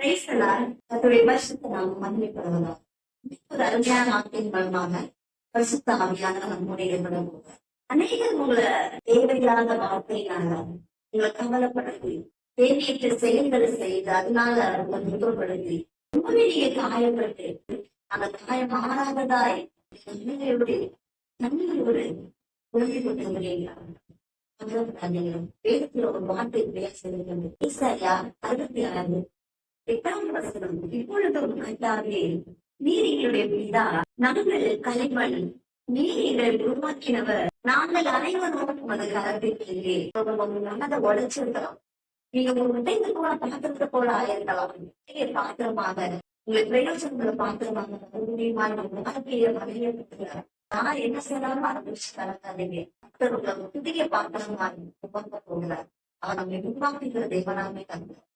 பேசலாம் பரிசுத்த நாம் மகிமைப்படுவதா ஒரு அருமையான வார்த்தையின் மூலமாக பரிசுத்த ஆவியான நம்முடைய போக அநேகர் உங்களை தேவையில்லாத வார்த்தையினால உங்களை கவலைப்படுத்தி தேவையற்ற செயல்களை செய்து அதனால உங்களை துன்பப்படுத்தி ரொம்பவே நீங்க காயப்பட்டு அந்த காயம் மாறாததாய் நன்மையோடு நன்மையோடு உறுதி கொண்டிருக்கிறீங்களா வேதத்துல ஒரு வார்த்தை பேசுகிறது அறுபத்தி ஆறு எட்டாவது வசனம் இப்பொழுதும் கட்டாவே நீர் எங்களுடைய பிதா நாங்கள் கலைமண். நீர் எங்களை உருவாக்கினவர். நாங்கள் அனைவரும் உமது கரத்திற்கே மனதை உடைச்சிருக்கிறோம். நீங்க உங்க உடைந்து போன பாத்திரத்தை போல ஆயிருக்கலாம் பாத்திரமாக உங்களுக்கு பிரயோஜனங்களை பாத்திரமாக மறுபடியும் உங்க வாழ்க்கையை வகையப்பட்டுகிறார் நான் என்ன செய்யலாமோ அதை பிடிச்சு தரக்காதீங்க மற்றவங்களை புதிய பாத்திரமாக உருவாக்க போகிறார். அவர் நம்மை உருவாக்குகிற தேவனாமே தந்தார்